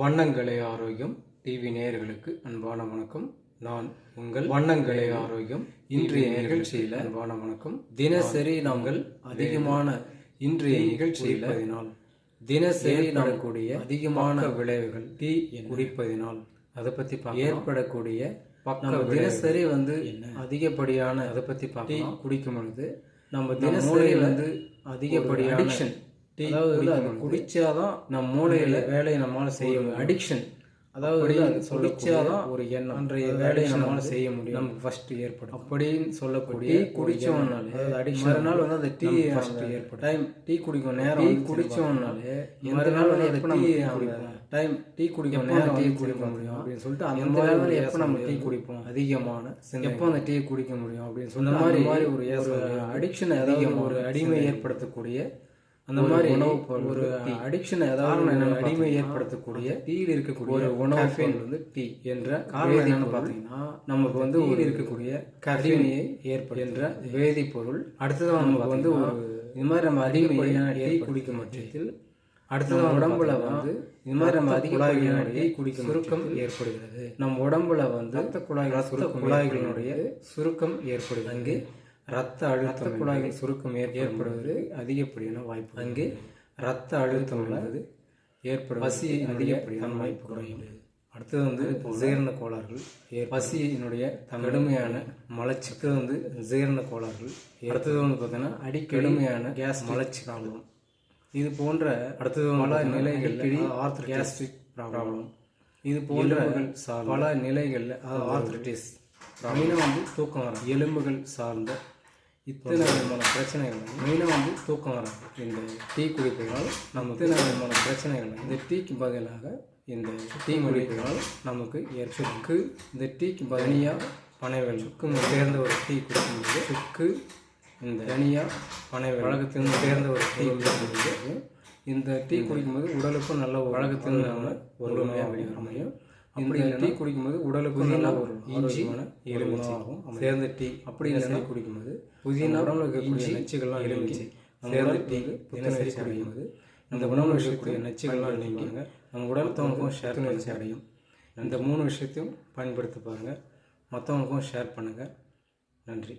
வண்ணங்களே ஆரோக்கியம். டிவி நேயர்களுக்கு அன்பான வணக்கம். நான் உங்கள் வண்ணங்களே ஆரோக்கியம். இன்றைய நிகழ்ச்சியில் அன்பான வணக்கம். தினசரி நாங்கள் அதிகமான இன்றைய நிகழ்ச்சியில் தினசரி நடக்கூடிய அதிகமான விளைவுகள் டீ குடிப்பதினால் அதை பற்றி ஏற்படக்கூடிய தினசரி வந்து அதிகப்படியான அதை பற்றி டீ குடிக்கும் பொழுது நம்ம தினசரி வந்து அதிகப்படியான டீ அதாவது அது குடிச்சாதான் நம்ம மூளையில வேலையை நம்மளால செய்ய முடியும். அடிக்ஷன் அதாவது அது குடிச்சாதான் ஒரு எண்ணம். அன்றைய வேலையை நம்மளால செய்ய முடியும். நமக்கு ஃபர்ஸ்ட் ஏற்படும் அப்படின்னு சொல்லக்கூடிய குடிச்சோம்னாலே அடிக்ஷன் மறுநாள் வந்து அந்த டீ ஃபர்ஸ்ட் ஏற்படும் டைம் டீ குடிக்கும் நேரம் டீ குடிச்சோம்னாலே எந்த நாள் வந்து எப்போ நம்ம டைம் டீ குடிக்கும் நேரம் டீ குடிக்க முடியும் அப்படின்னு சொல்லிட்டு அந்த மாதிரி எப்போ நம்ம டீ குடிப்போம்? அதிகமான எப்போ அந்த டீ குடிக்க முடியும் அப்படின்னு அந்த மாதிரி மாதிரி ஒரு அடிக்ஷன் அதிகம் ஒரு அடிமை ஏற்படுத்தக்கூடிய அந்த மாதிரி உணவு ஒரு அடிக்ஷன் ஏதாவது அடிமை ஏற்படுத்தக்கூடிய டீயில் இருக்கக்கூடிய ஒரு உணவு வந்து டீ என்ற காரணம் என்னன்னு பார்த்தீங்கன்னா நமக்கு வந்து ஒரு இருக்கக்கூடிய கடிமையை ஏற்படுகின்ற வேதிப்பொருள். அடுத்தது நமக்கு வந்து ஒரு இது மாதிரி நம்ம அதிகப்படியான டீ குடிக்கும் பட்சத்தில் அடுத்தது உடம்புல வந்து இது மாதிரி நம்ம அதிகப்படியான டீ குடிக்கும் சுருக்கம் ஏற்படுகிறது. நம்ம உடம்புல வந்து ரத்த குழாய்கள் சுருக்க குழாய்களினுடைய சுருக்கம் ஏற்படுகிறது. அங்கே ரத்த அழுத்த குழாய்கள் சுருக்கம் ஏற்படுவது அதிகப்படியான வாய்ப்பு அங்கே ரத்த அழுத்தம் உள்ளது ஏற்படும் பசி அதிகப்படியான வாய்ப்பு குறையும் அடுத்தது வந்து ஜீரண கோளாறுகள் பசியினுடைய கடுமையான மலச்சிக்கு வந்து ஜீரண கோளாறுகள் அடுத்தது வந்து பார்த்தீங்கன்னா அடிக்கடுமையான கேஸ் மலச்சி காலம் இது போன்ற அடுத்தது பல நிலைகளில் ஆர்த்தர் கேஸ்ட்ரிக் ப்ராப்ளம் இது போன்ற பல நிலைகளில் ஆர்த்தரைட்டிஸ் மெயினாக வந்து தூக்கம் வர எலும்புகள் சார்ந்த இத்தனை விதமான பிரச்சனைகள் மெயினாக வந்து தூக்கம் வராது. இந்த டீ குடிப்பதால் நம்ம இத்தனை விதமான பிரச்சனைகள் இந்த டீக்கு பதிலாக இந்த டீ குடிப்பதால் நமக்கு சுக்கு இந்த டீக்கு பதிலாக பனைவெல் சுக்கு சேர்ந்த ஒரு டீ குடிக்கும்போது சுக்கு இந்த தனியா பனை வழக்கத்திலிருந்து சேர்ந்த ஒரு டீ குடிக்கும்போது இந்த டீ குடிக்கும்போது உடலுக்கும் நல்ல வழக்கத்திலிருந்து ஒரு உணவாக அமையும். அப்படி டீ குடிக்கும்போது உடலுக்கு நல்ல ஒரு இஞ்சியான எலுமிச்சாகும் சேர்ந்த டீ அப்படி இல்லைன்னா குடிக்கும்போது புதினா உடம்புல இருக்கக்கூடிய நச்சுகள்லாம் எலுமிச்சி சேர்ந்த டீ தினசரி குடிக்கும்போது இந்த உணவுல இருக்கக்கூடிய நச்சுகள்லாம் நீங்கிங்க நம்ம உடல்த்தவங்களுக்கும் ஷேர் பண்ணி அடையும். இந்த மூணு விஷயத்தையும் பயன்படுத்தி பாருங்கள் மற்றவங்களுக்கும் ஷேர் பண்ணுங்கள் நன்றி.